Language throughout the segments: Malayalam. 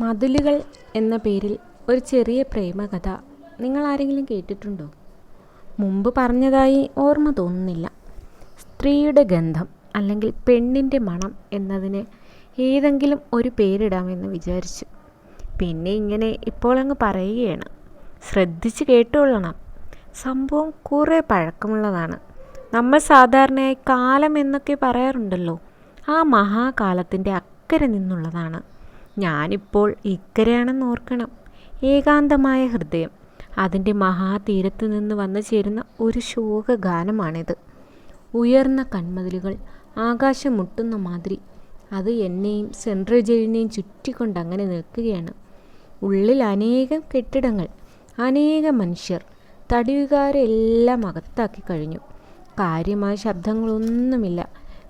മതിലുകൾ എന്ന പേരിൽ ഒരു ചെറിയ പ്രേമകഥ നിങ്ങൾ ആരെങ്കിലും കേട്ടിട്ടുണ്ടോ? മുമ്പ് പറഞ്ഞതായി ഓർമ്മ തോന്നുന്നില്ല. സ്ത്രീയുടെ ഗന്ധം അല്ലെങ്കിൽ പെണ്ണിന്റെ മണം എന്നതിന് ഏതെങ്കിലും ഒരു പേരിടാമെന്ന് വിചാരിച്ചു. പിന്നെ ഇങ്ങനെ ഇപ്പോൾ അങ്ങ് പറയുകയാണ്. ശ്രദ്ധിച്ച് കേട്ടുകൊള്ളണം. സംഭവം കുറേ പഴക്കമുള്ളതാണ്. നമ്മൾ സാധാരണയായി കാലം എന്നൊക്കെ പറയാറുണ്ടല്ലോ. ആ മഹാകാലത്തിന്റെ അക്കരെ നിന്നുള്ളതാണ്. ഞാനിപ്പോൾ ഇക്കരെയാണെന്ന് ഓർക്കണം. ഏകാന്തമായ ഹൃദയം. അതിന്റെ മഹാതീരത്തു നിന്ന് വന്നു ചേരുന്ന ഒരു ശോകഗാനമാണിത്. ഉയർന്ന കൺമതിലുകൾ ആകാശം മുട്ടുന്ന മാതിരി. അത് എന്നെയും സെൻട്രൽ ജയിലിനെയും ചുറ്റിക്കൊണ്ട് അങ്ങനെ നിൽക്കുകയാണ്. ഉള്ളിൽ അനേകം കെട്ടിടങ്ങൾ അനേകം മനുഷ്യർ. തടിവുകാരെല്ലാം അകത്താക്കി കഴിഞ്ഞു. കാര്യമായ ശബ്ദങ്ങളൊന്നുമില്ല.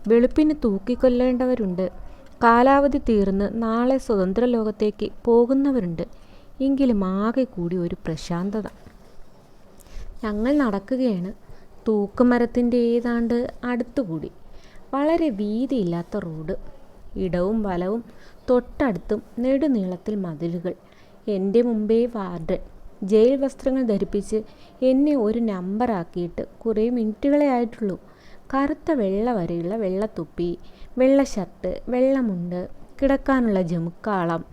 വെളുപ്പിന് തൂക്കിക്കൊല്ലേണ്ടവരുണ്ട്. കാലാവധി തീർന്ന് നാളെ സ്വതന്ത്ര ലോകത്തേക്ക് പോകുന്നവരുണ്ട്. എങ്കിലും ആകെ കൂടി ഒരു പ്രശാന്തത. ഞങ്ങൾ നടക്കുകയാണ്. തൂക്കുമരത്തിന്റെ ഏതാണ്ട് അടുത്തുകൂടി. വളരെ വീതിയില്ലാത്ത റോഡ്. ഇടവും വലവും തൊട്ടടുത്തും നെടുനീളത്തിൽ മതിലുകൾ. എന്റെ മുമ്പേ വാർഡ് ജയിൽ വസ്ത്രങ്ങൾ ധരിപ്പിച്ച് എന്നെ ഒരു നമ്പറാക്കിയിട്ട് കുറേ മിനിറ്റുകളെ ആയിട്ടുള്ളൂ. കറുത്ത വെള്ള വരെയുള്ള വെള്ളത്തുപ്പി വെള്ള ഷർട്ട് വെള്ളമുണ്ട് കിടക്കാനുള്ള ജമുക്കാളം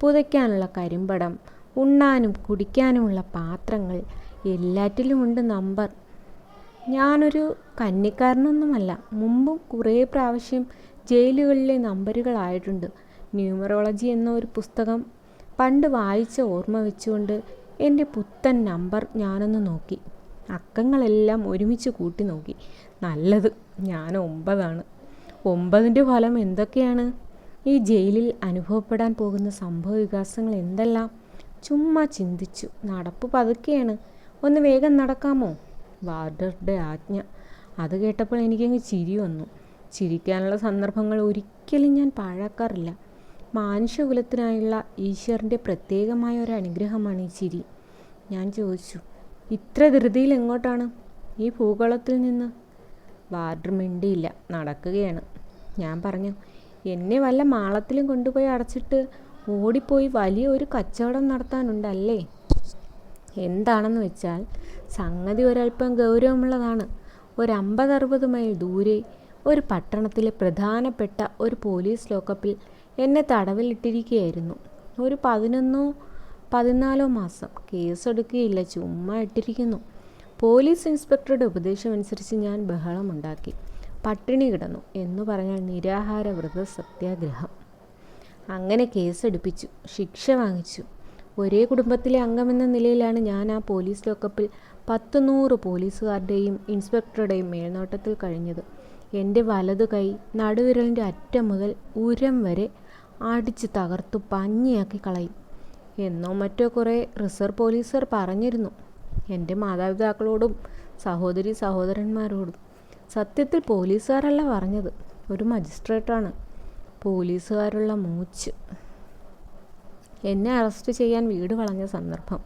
പുതയ്ക്കാനുള്ള കരിമ്പടം ഉണ്ണാനും കുടിക്കാനുമുള്ള പാത്രങ്ങൾ എല്ലാറ്റിലുമുണ്ട് നമ്പർ. ഞാനൊരു കന്നിക്കാരനൊന്നുമല്ല. മുമ്പും കുറേ പ്രാവശ്യം ജയിലുകളിലെ നമ്പറുകളായിട്ടുണ്ട്. ന്യൂമറോളജി എന്ന ഒരു പുസ്തകം പണ്ട് വായിച്ച ഓർമ്മ വെച്ചുകൊണ്ട് എന്റെ പുത്തൻ നമ്പർ ഞാനൊന്ന് നോക്കി. അക്കങ്ങളെല്ലാം ഒരുമിച്ച് കൂട്ടി നോക്കി. നല്ലത് ഞാൻ ഒമ്പതാണ്. ഒമ്പതിന്റെ ഫലം എന്തൊക്കെയാണ്? ഈ ജയിലിൽ അനുഭവപ്പെടാൻ പോകുന്ന സംഭവ വികാസങ്ങൾ എന്തെല്ലാം? ചുമ്മാ ചിന്തിച്ചു. നടപ്പ് പതുക്കെയാണ്. ഒന്ന് വേഗം നടക്കാമോ? വാർഡറുടെ ആജ്ഞ. അത് കേട്ടപ്പോൾ എനിക്കങ്ങ് ചിരി വന്നു. ചിരിക്കാനുള്ള സന്ദർഭങ്ങൾ ഒരിക്കലും ഞാൻ പാഴാക്കാറില്ല. മാനുഷ്യകുലത്തിനായുള്ള ഈശ്വരന്റെ പ്രത്യേകമായ ഒരു അനുഗ്രഹമാണ് ഈ ചിരി. ഞാൻ ചോദിച്ചു ഇത്ര ധൃതിയിൽ എങ്ങോട്ടാണ്? ഈ ഭൂഗോളത്തിൽ നിന്ന്. വാർഡർ മിണ്ടിയില്ല. നടക്കുകയാണ്. ഞാൻ പറഞ്ഞു എന്നെ വല്ല മാളത്തിലും കൊണ്ടുപോയി അടച്ചിട്ട് ഓടിപ്പോയി വലിയ ഒരു കച്ചവടം നടത്താനുണ്ടല്ലേ? എന്താണെന്ന് വെച്ചാൽ സംഗതി ഒരല്പം ഗൗരവമുള്ളതാണ്. ഒരു അമ്പതറുപത് മൈൽ ദൂരെ ഒരു പട്ടണത്തിലെ പ്രധാനപ്പെട്ട ഒരു പോലീസ് ലോക്കപ്പിൽ എന്നെ തടവിലിട്ടിരിക്കുകയായിരുന്നു. ഒരു പതിനൊന്നോ പതിനാലോ മാസം കേസെടുക്കുകയില്ല ചുമ്മാ ഇട്ടിരിക്കുന്നു. പോലീസ് ഇൻസ്പെക്ടറുടെ ഉപദേശമനുസരിച്ച് ഞാൻ ബഹളമുണ്ടാക്കി. പട്ടിണി കിടന്നു എന്ന് പറഞ്ഞാൽ നിരാഹാര വ്രത സത്യാഗ്രഹം. അങ്ങനെ കേസെടുപ്പിച്ചു ശിക്ഷ വാങ്ങിച്ചു. ഒരേ കുടുംബത്തിലെ അംഗമെന്ന നിലയിലാണ് ഞാൻ ആ പോലീസ് ലോക്കപ്പിൽ പത്ത് നൂറ് പോലീസുകാരുടെയും ഇൻസ്പെക്ടറുടെയും മേൽനോട്ടത്തിൽ കഴിഞ്ഞത്. എന്റെ വലതു കൈ നടുവിരലിന്റെ അറ്റം മുതൽ ഉരം വരെ അടിച്ച് തകർത്തു പഞ്ഞിയാക്കി കളയും. എന്നോ മറ്റോ കുറേ റിസർവ് പോലീസർ പറഞ്ഞിരുന്നു. എന്റെ മാതാപിതാക്കളോടും സഹോദരി സഹോദരന്മാരോടും. സത്യത്തിൽ പോലീസുകാരല്ല പറഞ്ഞത്. ഒരു മജിസ്ട്രേറ്റാണ്. പോലീസുകാരുള്ള മൂച്ച്. എന്നെ അറസ്റ്റ് ചെയ്യാൻ വീട് വളഞ്ഞ സന്ദർഭം.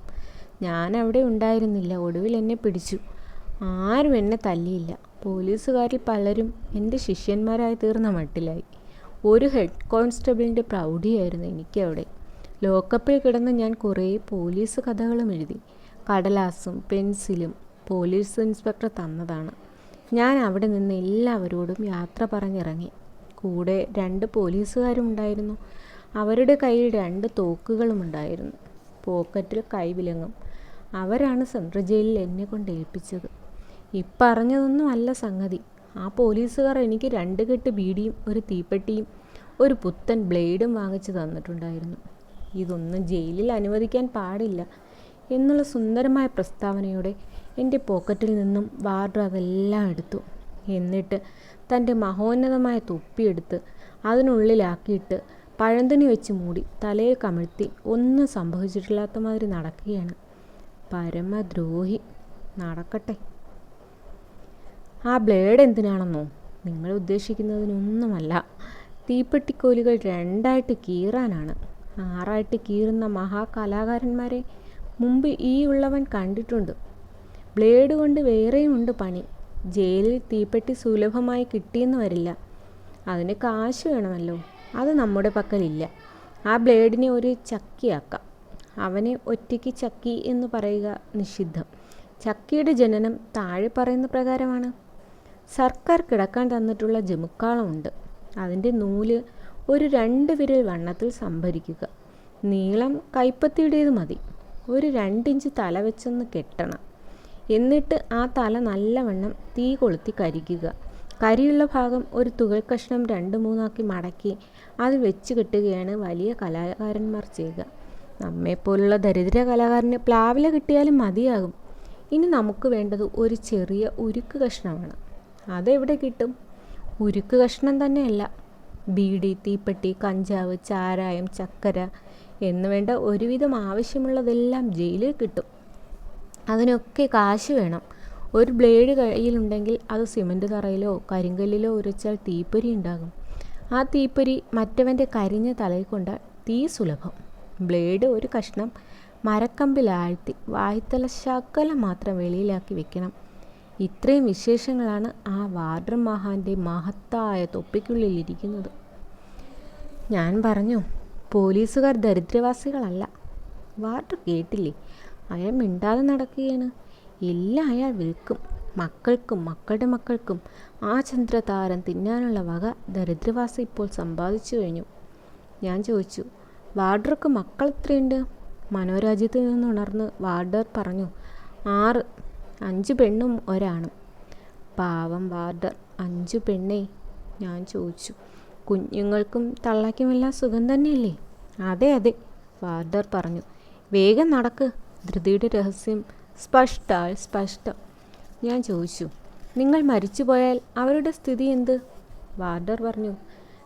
ഞാൻ അവിടെ ഉണ്ടായിരുന്നില്ല. ഒടുവിൽ എന്നെ പിടിച്ചു. ആരും എന്നെ തല്ലിയില്ല. പോലീസുകാരിൽ പലരും എന്റെ ശിഷ്യന്മാരായി തീർന്ന മട്ടിലായി. ഒരു ഹെഡ് കോൺസ്റ്റബിളിന്റെ പ്രൗഢിയായിരുന്നു എനിക്കവിടെ. ലോക്കപ്പിൽ കിടന്ന് ഞാൻ കുറേ പോലീസ് കഥകളും എഴുതി. കടലാസും പെൻസിലും പോലീസ് ഇൻസ്പെക്ടർ തന്നതാണ്. ഞാൻ അവിടെ നിന്ന് എല്ലാവരോടും യാത്ര പറഞ്ഞിറങ്ങി. കൂടെ രണ്ട് പോലീസുകാരും ഉണ്ടായിരുന്നു അവരുടെ കയ്യിൽ രണ്ട് തോക്കുകളും ഉണ്ടായിരുന്നു. പോക്കറ്റിൽ കൈവിലങ്ങും. അവരാണ് സെൻട്രൽ ജയിലിൽ എന്നെ കൊണ്ട് ഏൽപ്പിച്ചത്. ഇപ്പറഞ്ഞതൊന്നും അല്ല സംഗതി. ആ പോലീസുകാർ എനിക്ക് രണ്ട് കെട്ട് ബീഡിയും ഒരു തീപ്പെട്ടിയും ഒരു പുത്തൻ ബ്ലേഡും വാങ്ങിച്ചു തന്നിട്ടുണ്ടായിരുന്നു. ഇതൊന്നും ജയിലിൽ അനുവദിക്കാൻ പാടില്ല എന്നുള്ള സുന്ദരമായ പ്രസ്താവനയോടെ എന്റെ പോക്കറ്റിൽ നിന്നും വാർഡർ അതെല്ലാം എടുത്തു. എന്നിട്ട് തന്റെ മഹോന്നതമായ തൊപ്പിയെടുത്ത് അതിനുള്ളിലാക്കിയിട്ട് പഴന്തുണി വെച്ച് മൂടി തലയിൽ കമിഴ്ത്തി ഒന്നും സംഭവിച്ചിട്ടില്ലാത്ത മാതിരി നടക്കുകയാണ്. പരമദ്രോഹി. നടക്കട്ടെ. ആ ബ്ലേഡ് എന്തിനാണെന്നോ? നിങ്ങൾ ഉദ്ദേശിക്കുന്നതിനൊന്നുമല്ല. തീപ്പെട്ടിക്കോലുകൾ രണ്ടായിട്ട് കീറാനാണ്. ആറായിട്ട് കീറുന്ന മഹാകലാകാരന്മാരെ മുമ്പ് ഈ ഉള്ളവൻ കണ്ടിട്ടുണ്ട്. ബ്ലേഡ് കൊണ്ട് വേറെയുമുണ്ട് പണി. ജയിലിൽ തീപ്പെട്ടി സുലഭമായി കിട്ടിയെന്ന് വരില്ല. അതിന് കാശ് വേണമല്ലോ. അത് നമ്മുടെ പക്കലില്ല. ആ ബ്ലേഡിനെ ഒരു ചക്കിയാക്കാം. അവനെ ഒറ്റയ്ക്ക് ചക്കി എന്ന് പറയുക നിഷിദ്ധം. ചക്കിയുടെ ജനനം താഴെ പറയുന്ന പ്രകാരമാണ്. സർക്കാർ കിടക്കാൻ തന്നിട്ടുള്ള ജമുക്കാളമുണ്ട് അതിന്റെ നൂൽ ഒരു രണ്ട് വിരൽ വണ്ണത്തിൽ സംഭരിക്കുക. നീളം കൈപ്പത്തിയുടേത് മതി. ഒരു രണ്ടിഞ്ച് തല വെച്ചൊന്ന് കെട്ടണം. എന്നിട്ട് ആ തല നല്ലവണ്ണം തീ കൊളുത്തി കരിക്കുക. കരിയുള്ള ഭാഗം ഒരു തുകൽ കഷ്ണം രണ്ട് മൂന്നാക്കി മടക്കി അത് വെച്ച് കെട്ടുകയാണ് വലിയ കലാകാരന്മാർ ചെയ്യുക. നമ്മെപ്പോലുള്ള ദരിദ്ര കലാകാരന് പ്ലാവില കിട്ടിയാലും മതിയാകും. ഇനി നമുക്ക് വേണ്ടത് ഒരു ചെറിയ ഉരുക്ക് കഷ്ണമാണ്. അതെവിടെ കിട്ടും? ഉരുക്ക് കഷ്ണം തന്നെയല്ല. ബീഡി തീപ്പെട്ടി കഞ്ചാവ് ചാരായം ചക്കര എന്ന് വേണ്ട ഒരുവിധം ആവശ്യമുള്ളതെല്ലാം ജയിലിൽ കിട്ടും. അതിനൊക്കെ കാശ് വേണം. ഒരു ബ്ലേഡ് കയ്യിലുണ്ടെങ്കിൽ അത് സിമന്റ് തറയിലോ കരിങ്കല്ലിലോ ഉരച്ചാൽ തീപ്പൊരി ഉണ്ടാകും. ആ തീപ്പൊരി മറ്റവന്റെ കരിഞ്ഞ തലയിൽ കൊണ്ടാൽ തീ സുലഭം. ബ്ലേഡ് ഒരു കഷ്ണം മരക്കമ്പിലാഴ്ത്തി വായ്ത്തല ശകലം മാത്രം വെളിയിലാക്കി വെക്കണം. ഇത്രയും വിശേഷങ്ങളാണ് ആ വാർഡർ മഹാന്റെ മഹത്തായ തൊപ്പിക്കുള്ളിലിരിക്കുന്നത് ഞാൻ പറഞ്ഞു പോലീസുകാർ ദരിദ്രവാസികളല്ല. വാർഡർ കേട്ടില്ലേ? അയാൾ മിണ്ടാതെ നടക്കുകയാണ്. എല്ലാം അയാൾ വിൽക്കും. മക്കൾക്കും മക്കളുടെ മക്കൾക്കും ആ ചന്ദ്രതാരം തിന്നാനുള്ള വക ദരിദ്രവാസി ഇപ്പോൾ സമ്പാദിച്ചു കഴിഞ്ഞു. ഞാൻ ചോദിച്ചു വാർഡർക്ക് മക്കൾ എത്രയുണ്ട്? മനോരാജ്യത്ത് നിന്നുണർന്ന് വാർഡർ പറഞ്ഞു ആറ്. അഞ്ച് പെണ്ണും ഒരാണും. പാവം വാർഡർ അഞ്ചു പെണ്ണേ ഞാൻ ചോദിച്ചു. കുഞ്ഞുങ്ങൾക്കും തള്ളയ്ക്കുമെല്ലാം സുഖം തന്നെയല്ലേ? അതെ അതെ വാർഡർ പറഞ്ഞു. വേഗം നടക്ക് ധൃതിയുടെ രഹസ്യം സ്പഷ്ടാൽ സ്പഷ്ടം. ഞാൻ ചോദിച്ചു നിങ്ങൾ മരിച്ചു പോയാൽ അവരുടെ സ്ഥിതി എന്ത്? വാർഡർ പറഞ്ഞു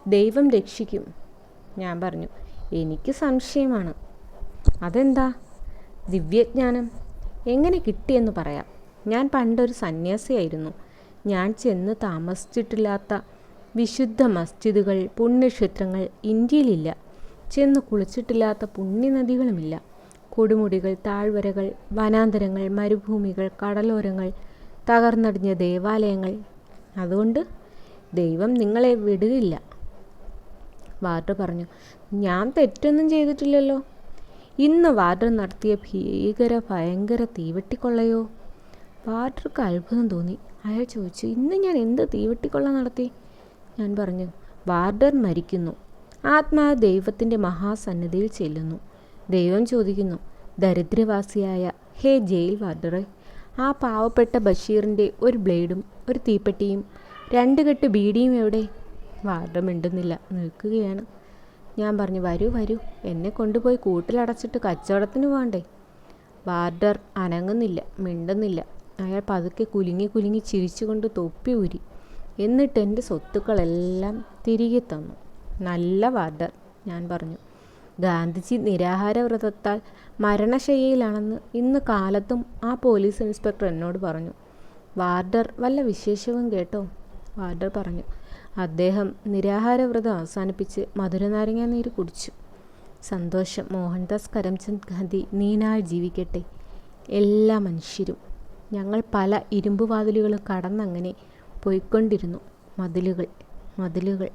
ദൈവം രക്ഷിക്കും. ഞാൻ പറഞ്ഞു എനിക്ക് സംശയമാണ്. അതെന്താ? ദിവ്യജ്ഞാനം. എങ്ങനെ കിട്ടിയെന്ന് പറയാം. ഞാൻ പണ്ടൊരു സന്യാസിയായിരുന്നു. ഞാൻ ചെന്ന് താമസിച്ചിട്ടില്ലാത്ത വിശുദ്ധ മസ്ജിദുകൾ പുണ്യക്ഷേത്രങ്ങൾ ഇന്ത്യയിലില്ല. ചെന്ന് കുളിച്ചിട്ടില്ലാത്ത പുണ്യനദികളുമില്ല. കൊടുമുടികൾ താഴ്വരകൾ വനാന്തരങ്ങൾ മരുഭൂമികൾ കടലോരങ്ങൾ തകർന്നടിഞ്ഞ ദേവാലയങ്ങൾ. അതുകൊണ്ട് ദൈവം നിങ്ങളെ വിടുകയില്ല. വാർഡർ പറഞ്ഞു ഞാൻ തെറ്റൊന്നും ചെയ്തിട്ടില്ലല്ലോ. ഇന്ന് വാർഡർ നടത്തിയ ഭീകര ഭയങ്കര തീവെട്ടിക്കൊള്ളയോ? വാർഡർക്ക് അത്ഭുതം തോന്നി. അയാൾ ചോദിച്ചു ഇന്ന് ഞാൻ എന്ത് തീവെട്ടിക്കൊള്ള നടത്തി? ഞാൻ പറഞ്ഞു വാർഡർ മരിക്കുന്നു. ആത്മാവ് ദൈവത്തിന്റെ മഹാസന്നദ്ധിയിൽ ചെല്ലുന്നു. ദൈവം ചോദിക്കുന്നു ദരിദ്രവാസിയായ ഹേ ജയിൽ വാർഡറെ ആ പാവപ്പെട്ട ബഷീറിന്റെ ഒരു ബ്ലേഡും ഒരു തീപ്പെട്ടിയും രണ്ട് കെട്ട് ബീഡിയും എവിടെ? വാർഡർ മിണ്ടുന്നില്ല നിൽക്കുകയാണ്. ഞാൻ പറഞ്ഞു വരൂ വരൂ എന്നെ കൊണ്ടുപോയി കൂട്ടിലടച്ചിട്ട് കച്ചവടത്തിന് പോകണ്ടേ? വാർഡർ അനങ്ങുന്നില്ല മിണ്ടുന്നില്ല. അയാൾ പതുക്കെ കുലുങ്ങി കുലുങ്ങി ചിരിച്ചുകൊണ്ട് തൊപ്പി ഊരി. എന്നിട്ട് എന്റെ സ്വത്തുക്കളെല്ലാം തിരികെ തന്നു. നല്ല വാർഡർ ഞാൻ പറഞ്ഞു. ഗാന്ധിജി നിരാഹാര വ്രതത്താൽ മരണശയ്യയിലാണെന്ന് ഇന്ന് കാലത്തും ആ പോലീസ് ഇൻസ്പെക്ടർ എന്നോട് പറഞ്ഞു. വാർഡർ വല്ല വിശേഷവും കേട്ടോ? വാർഡർ പറഞ്ഞു. അദ്ദേഹം നിരാഹാര വ്രതം അവസാനിപ്പിച്ച് മധുരനാരങ്ങ നീര് കുടിച്ചു. സന്തോഷം. മോഹൻദാസ് കരംചന്ദ് ഗാന്ധി നീനാൾ ജീവിക്കട്ടെ. എല്ലാ മനുഷ്യരും. ഞങ്ങൾ പല ഇരുമ്പ് വാതിലുകളും കടന്നങ്ങനെ പോയിക്കൊണ്ടിരുന്നു. മതിലുകൾ മതിലുകൾ.